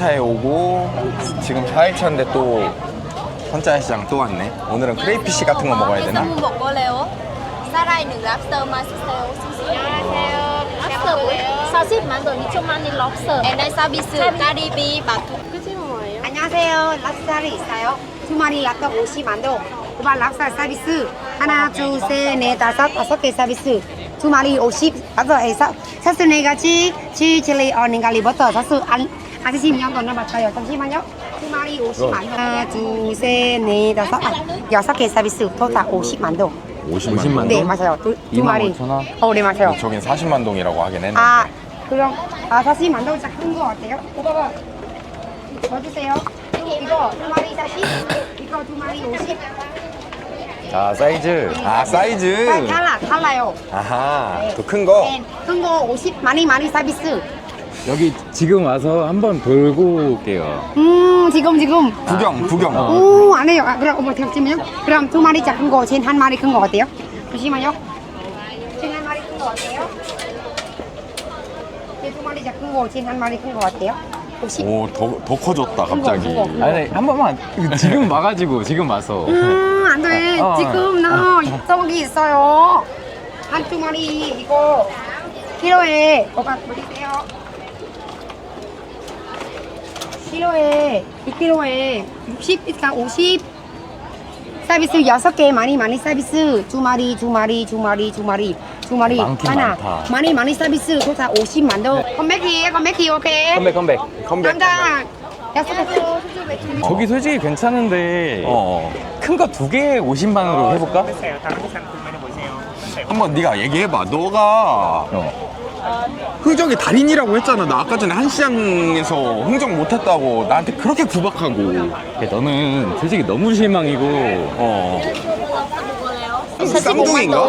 3일차에 오고 지금 4일차인데 또 헌자시장 또 왔네. 오늘은 크레이피쉬 같은 거 먹어야 되나? 무 먹고 레오. 살아있는 랍스터 맛있어요. 안녕하세요. 랍스터 뭐예요? 사십 만원, 이천 만원 럽스터. 에날 서비스 까리비 마토. 그치 뭐예요? 안녕하세요. 랍스타를 있어요. 두 마리 랍스터 50만 동. 오빠 랍스타 서비스. 하나, 둘, 셋, 넷, 다섯, 다섯 개 서비스. 두 마리 50. 다섯에서 사수 네 가지. 치, 칠리, 어닝 갈리버터. 사수 안, 아저씨 명도 남았어요. 잠시만요. 두 마리 50만 동. 하나, 둘, 셋, 넷, 다섯, 아, 여섯 개 서비스. 토탈 50만 동. 50만, 동? 네, 맞아요. 두, 두25,000 마리. 원? 어, 네, 맞아요. 저긴 40만 동이라고 하긴 했는데. 아, 그럼 아 다시 만들자 큰거 어때요? 오빠가 넣어주세요. 이거 두 마리 다시 이거 두 마리 50. 아 사이즈 아, 사이즈. 달- 달라 달라요. 아하, 더큰 거. 큰거 50 많이 많이 서비스. 여기 지금 와서 한번 돌고 올게요 음 지금 지금. 구경, 구경. 오, 안 해요. 아, 그럼 어머 잠시만요. 그럼 두 마리 작은 거, 쟤한 마리 큰 거 어때요? 잠시만요. 쟤한 마리 큰 거 어때요? 쟤두 마리 작은 거, 쟤한 마리 큰 거 어때요? 50. 오, 더, 더 커졌다, 갑자기. 큰 거, 큰 거. 아니 한 번만 지금 와가지고 지금 와서 음, 안 돼. 어, 어. 지금 나 저기 있어요. 한 두 마리 이거 키로에 오빠 보세요. 키로에 2kg에 60, 그러니까 50 서비스 여섯 개 많이 많이 서비스. 두 마리 두 마리 두 마리 두 마리 두 마리. 많긴 하나. 많다. 많이 많이 서비스. 토탈 50만 동 컴백이에요 컴백이 오케이. 컴백 컴백. 컴백. 여섯 개. 저기 솔직히 괜찮은데 어. 큰 거 두 개에 50만 원으로 해볼까? 한번 네가 얘기해봐. 너가 어. 흥정이 달인이라고 했잖아. 나 아까 전에 한시장에서 흥정 못했다고 나한테 그렇게 구박하고. 야, 너는 솔직히 너무 실망이고 어. 쌍둥이인가?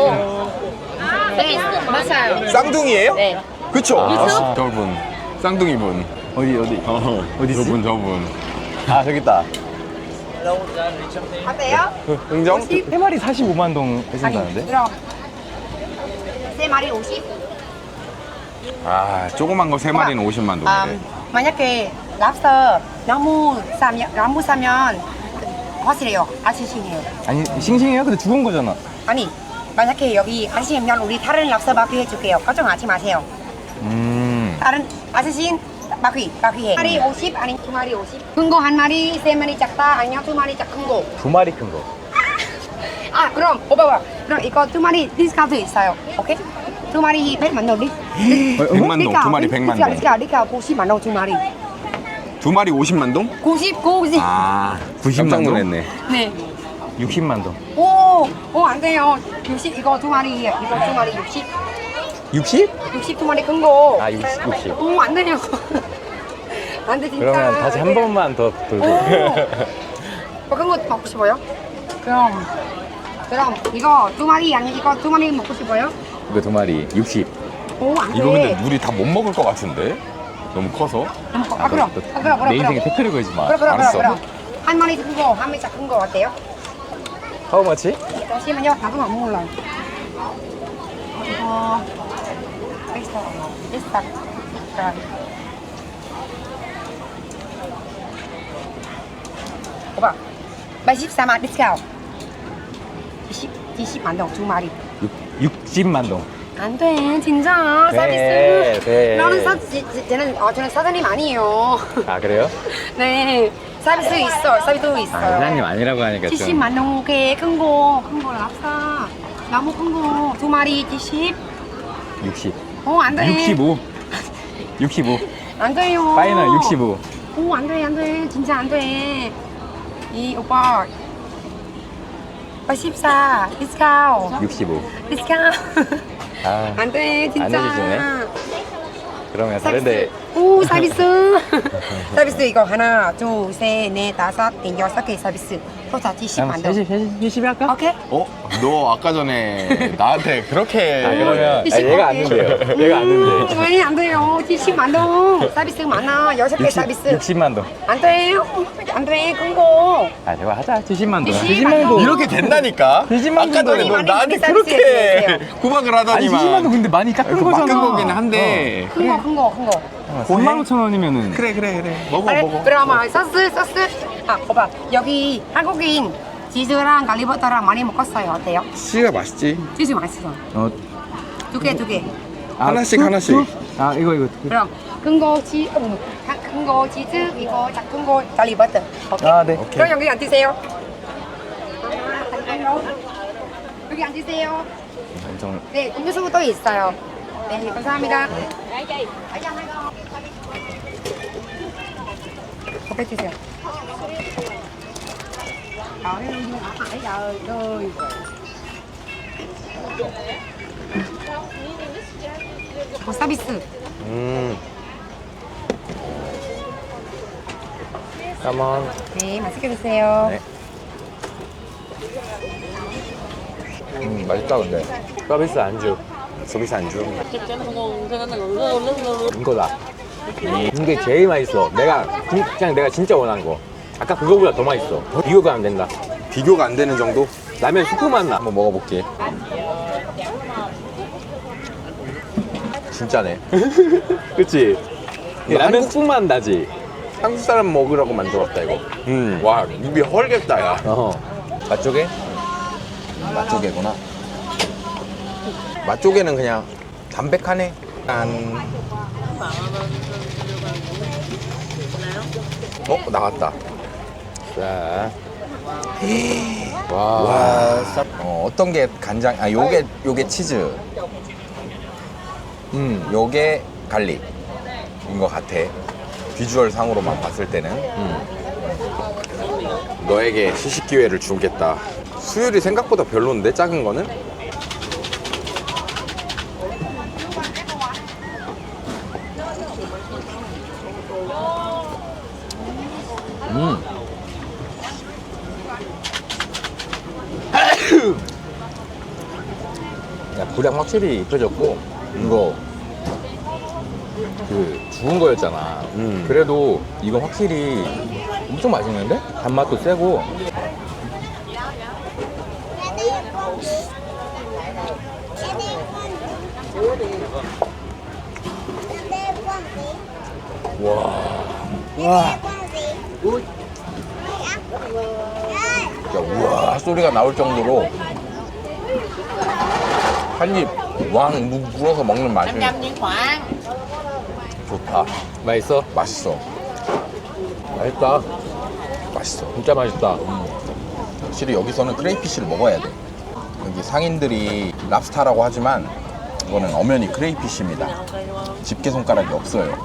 네 맞아요 쌍둥이에요? 네 그쵸? 아. 저분. 쌍둥이분. 어디 어디 어, 어디 있지? 저분, 저분. 아 저기 있다 어때요? 흥정? 세 마리 45만 동 해준다는데? 그럼 세 마리 50? 아, 조그만 거 세 마리는 50만 아, 동이래. 만약에 랍스터 너무 싸면 너무 싸면 확실해요. 아시시네요. 아니 싱싱해요? 근데 죽은 거잖아. 아니 만약에 여기 아시면 우리 다른 랍스터 마피 해줄게요. 걱정하지 마세요. 음. 다른 아시신 마피 마피 해 마리 50 아니 두 마리 50 큰 거 한 마리 세 마리 작다. 아니야 두 마리 작은 거. 두 마리 큰 거. 아 그럼 오빠 봐. 그럼 이거 두 마리 디스카운트 있어요. 오케이? 두 마리 100만 원 리? 100만 동, 두 마리 100만 동. 리카 리카 90만 원 두 마리 두 마리 50만 동? 90 90 아, 90만 깜짝 동? 놀랐네. 네 60만 동. 오, 오, 안 돼요. 60, 이거 두 마리, 이거 두 마리 60. 60? 60 두 마리 큰 거. 아 60, 60. 오, 안 돼요. 안 돼, 진짜. 그러면 다시 한 돼요. 번만 더 돌고. 오. 뭐 그런 거 먹고 싶어요? 그럼, 그럼, 이거 두 마리, 아니, 이거 두 마리 먹고 싶어요? 이거 두 마리 60. 오, 안 돼. 이거 근데 우리 다못 먹을 것 같은데? 너무 커서? 아, 그럼. 너- 아, 그럼, 그럼, 내 인생에 그럼. 태클을 걸지 마. 그럼, 그럼, 알았어. 그럼, 그럼. 한 마리 큰 거, 한 마리 작은 거 어때요? How much? 잠시만요. 나도 안. 이거. 비싸. 오빠, 84만 디스카운트. 20, 20만 동, 두 마리. 60만 동. 안 돼, 진짜. 돼, 서비스. 돼. 나는 사, 지- 지- 쟤는, 어, 저는 사장님 아니에요. 아 그래요? 네. 서비스 있어, 서비스 아 있어요. 사장님 아니라고 하니까 좀. 70만 동, 개, 큰 거, 큰 거, 랍스타. 나무 큰 거, 두 마리 70. 60. 어, 안 돼. 65. 65. 안 돼요. 파이널 65. 오, 안 돼, 안 돼. 진짜 안 돼. 이 오빠. 84. 디스카운트. 65. 디스카운트. 아안 돼, 진짜. 안. 그러면 다른데 오, 서비스. 서비스 이거 하나, 둘, 셋, 넷, 다섯, 여섯 개 서비스. 토탈 70만 동. 70, 70, 70 할까? 오케이? 어? 너 아까 전에 나한테 그렇게. 아 그러면 아, 70 얘가 안 할게. 된대요. 얘가 안 된대. 음, 왜안 돼요? 70만 동. 서비스 많아. 여섯 개 60, 서비스. 60만 동. 안 돼요. 안 돼. 큰 거. 아 제가 하자. 70만 동. 70만 70만 동. 동. 이렇게 된다니까? 70만 아까 전에 너 많이 나한테 많이 그렇게. 구박을 아니 하더니만. 70만 동 근데 많이 깎은 그 거잖아. 막은 거긴 한데. 큰 거, 큰 거, 큰 거. 3만 5천 원이면은. 그래 그래 그래. 먹어 먹어. 그러면 소스 소스. 아 오빠 여기 한국인 치즈랑 갈리버터랑 많이 먹었어요. 어때요? 치즈가 맛있지. 치즈 맛있어. 어, 두 개 두개. 아, 하나씩, 두- 하나씩. 두? 아 이거 이거. 그럼 큰거 치, 음, 큰거 치즈 이거 작은 거 갈리버터. 오케이? 아 네. 오케이. 그럼 여기 앉으세요. 여기 앉으세요. 엄청 네 음료수도 있어요. 네 감사합니다 커피 드세요. 어, 서비스. 음. 까만 네 맛있게 드세요. 네. 음 맛있다 근데. 서비스 안주 서비스 안주 이거다. 이게 제일 맛있어. 내가 진- 그냥 내가 진짜 원한 거. 아까 그거보다 더 맛있어. 비교가 안 된다. 비교가 안 되는 정도? 라면 수프 맛 나. 한번 먹어볼게 진짜네 그치? 라면 한국- 수프 맛 나지. 한국 사람 먹으라고 만들었다 이거 음. 와 입이 헐겠다 야 어. 맛조개? 맛조개구나 맛조개는 그냥 담백하네 짠 어? 나왔다 자. 와, 와. 쌉. 어, 어떤 게 간장 아 요게 요게 치즈 음. 요게 갈릭인 것 같아 비주얼 상으로만 봤을 때는 음. 너에게 시식 기회를 주겠다 수율이 생각보다 별론데 작은 거는 음. 야, 분량 확실히 입혀졌고, 이거, 그, 죽은 거였잖아. 음. 그래도 이건 확실히 엄청 맛있는데? 단맛도 세고. 야, 우와 소리가 나올 정도로 한입 왕 물어서 먹는 맛이 좋다. 맛있어? 맛있어. 맛있다. 맛있어. 진짜 맛있다. 확실히 여기서는 크레이피쉬를 먹어야 돼. 여기 상인들이 랍스타라고 하지만 이거는 엄연히 크레이피쉬입니다. 집게 손가락이 없어요.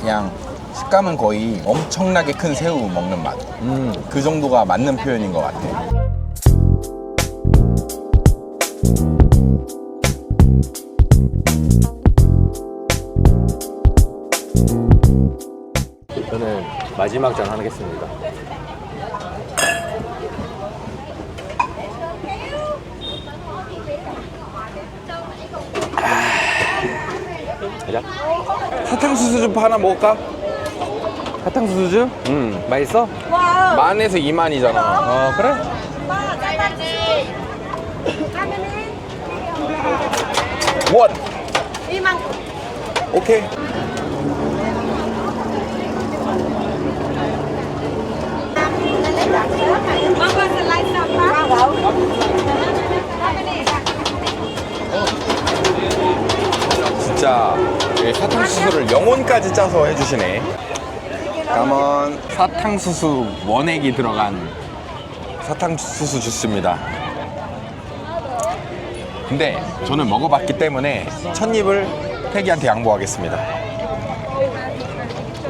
그냥 식감은 거의 엄청나게 큰 새우 먹는 맛 음. 그 정도가 맞는 표현인 것 같아 저는 마지막 잔 하겠습니다. 가자. 사탕수수 좀 하나 먹을까? 사탕수수? 음, 맛있어? 만에서 2만이잖아. 어, 그래? 원. 오케이. 진짜 이 사탕수수를 영혼까지 짜서 해주시네 까먼 사탕수수 원액이 들어간 사탕수수 주스입니다 근데 저는 먹어봤기 때문에 첫 입을 태기한테 양보하겠습니다.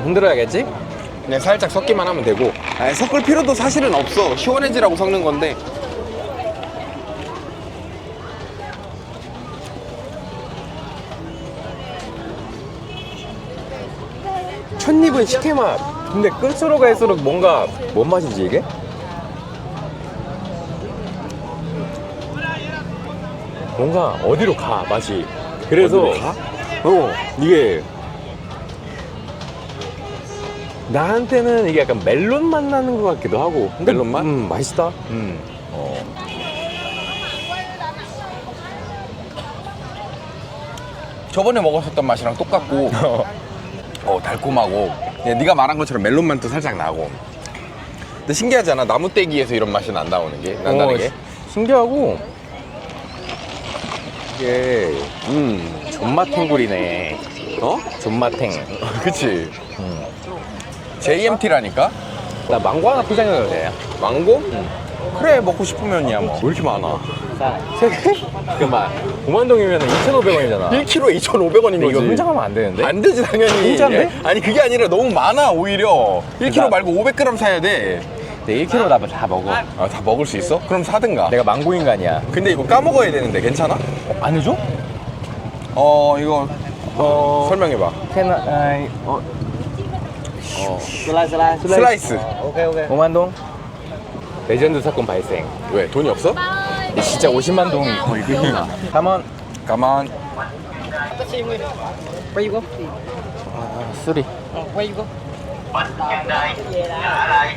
흔들어야겠지? 그냥 살짝 섞기만 하면 되고. 아니, 섞을 필요도 사실은 없어. 시원해지라고 섞는 건데. 첫 입은 식혜 맛. 근데 끌수록 갈수록 뭔가 뭔 맛이지 이게? 뭔가 어디로 가 맛이. 그래서 어디로 가? 어 이게 나한테는 이게 약간 멜론 맛 나는 것 같기도 하고. 근데, 멜론 맛? 음 맛있다. 음. 어. 저번에 먹었었던 맛이랑 똑같고 어 달콤하고 예, 네가 말한 것처럼 멜론 맛도 살짝 나고 근데 신기하지 않아? 나무떼기에서 이런 맛이 안 나오는 게 난다는 어, 게 신기하고 이게 음. 존맛탱굴이네. 어? 존맛탱. 그치 JMT라니까? 나 망고 하나 포장해도 돼? 망고? 그래 먹고 싶으면이야 뭐 왜 이렇게 많아 세 개? 그만 5만 동이면 2,500원이잖아. 1kg에 2,500원인 근데 거지 이거 혼자 가면 안 되는데? 안 되지 당연히 진짜인데? 아니 그게 아니라 너무 많아 오히려 1kg 나- 말고 500g 사야 돼 내 1kg 나다 먹어. 아, 다 먹을 수 있어? 그럼 사든가. 내가 망고 인간이야. 근데 이거 까먹어야 되는데 괜찮아? 안 해줘? 어, 이거 어. 설명해봐. Can I... 어. 슬라이스 슬라이스 슬라이스. 오케이 오케이 5만 동 레전드 사건 발생 왜? 돈이 없어? 진짜 50만 동이 거의 끝이야 3원 가만. 쓰리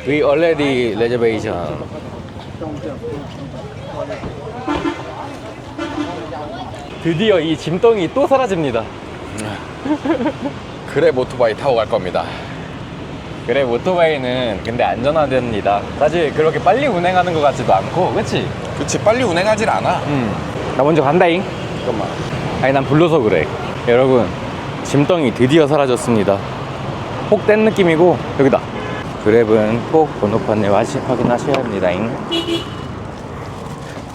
We already reservation 드디어 이 짐덩이 또 사라집니다 그래 오토바이 타고 갈 겁니다. 그래 오토바이는 근데 안전하답니다 사실 그렇게 빨리 운행하는 것 같지도 않고 그치? 그치, 빨리 운행하질 않아. 응나 먼저 간다잉 잠깐만. 아니 난 불러서 그래 여러분 짐덩이 드디어 사라졌습니다 혹 뗀 느낌이고 여기다 그랩은 꼭 번호판을 확인- 확인하셔야 합니다잉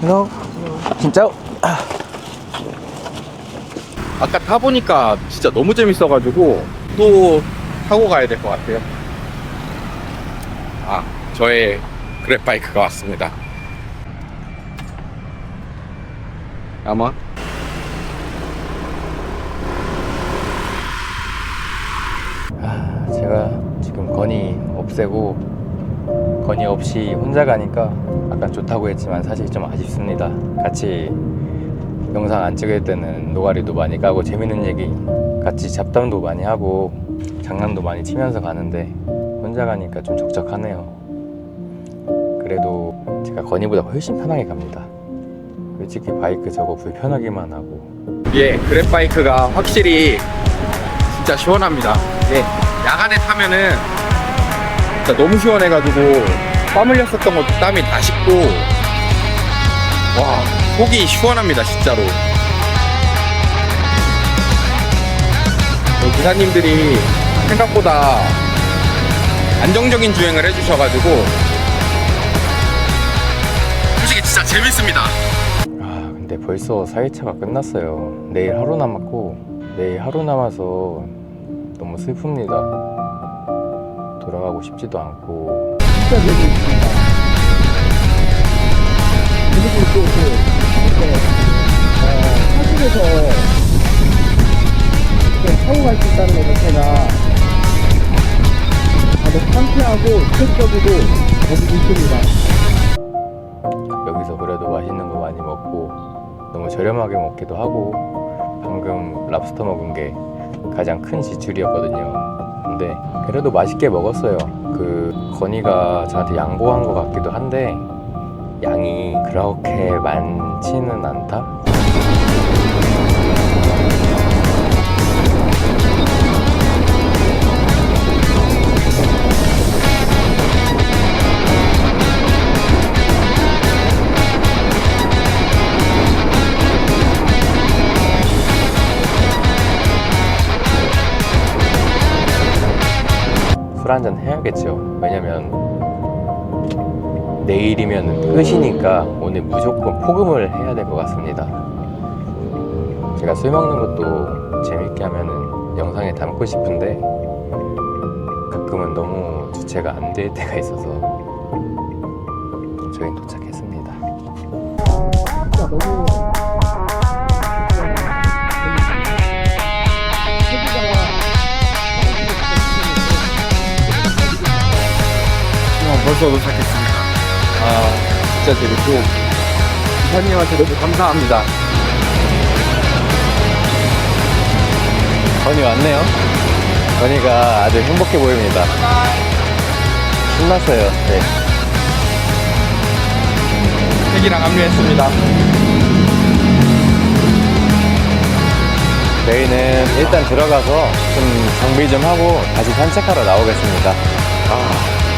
너 진짜 아. 아까 타보니까 진짜 너무 재밌어가지고 또 타고 가야 될 것 같아요. 아, 저의 그랩바이크가 왔습니다. 아마 아, 제가 지금 건이 없애고 건이 없이 혼자 가니까 아까 좋다고 했지만 사실 좀 아쉽습니다. 같이 영상 안 찍을 때는 노가리도 많이 까고 재밌는 얘기 같이 잡담도 많이 하고 장난도 많이 치면서 가는데 혼자 가니까 좀 적적하네요. 그래도 제가 건이보다 훨씬 편하게 갑니다. 솔직히 바이크 저거 불편하기만 하고 예, 그랩 바이크가 확실히 진짜 시원합니다. 예, 야간에 타면은 진짜 너무 시원해가지고 땀 흘렸었던 것도 땀이 다 식고 와 속이 시원합니다 진짜로. 어, 기사님들이 생각보다 안정적인 주행을 해주셔가지고 진짜 재밌습니다. 아 근데 벌써 4일차가 끝났어요 내일 하루 남았고 내일 하루 남아서 너무 슬픕니다 돌아가고 싶지도 않고 타고 갈 수 있다는 것 자체가 아주 상쾌하고 이색적이고 너무 좋습니다. 여기서 그래도 맛있는 거 많이 먹고 너무 저렴하게 먹기도 하고 방금 랍스터 먹은 게 가장 큰 지출이었거든요. 근데 그래도 맛있게 먹었어요. 그 건이가 저한테 양보한 것 같기도 한데 양이 그렇게 많지는 않다 술 한잔 해야겠죠. 왜냐면 내일이면 끝이니까 오늘 무조건 포금을 해야 될 것 같습니다. 제가 술 먹는 것도 재밌게 하면은 영상에 담고 싶은데 가끔은 너무 주체가 안 될 때가 있어서 저희 도착했습니다. 벌써 도착했습니다. 아, 진짜 재밌고, 기사님한테 너무 감사합니다. 건이 왔네요. 건이가 아주 행복해 보입니다. 신났어요. 네. 택이랑 합류했습니다. 저희는 일단 들어가서 좀 정비 좀 하고 다시 산책하러 나오겠습니다. 아,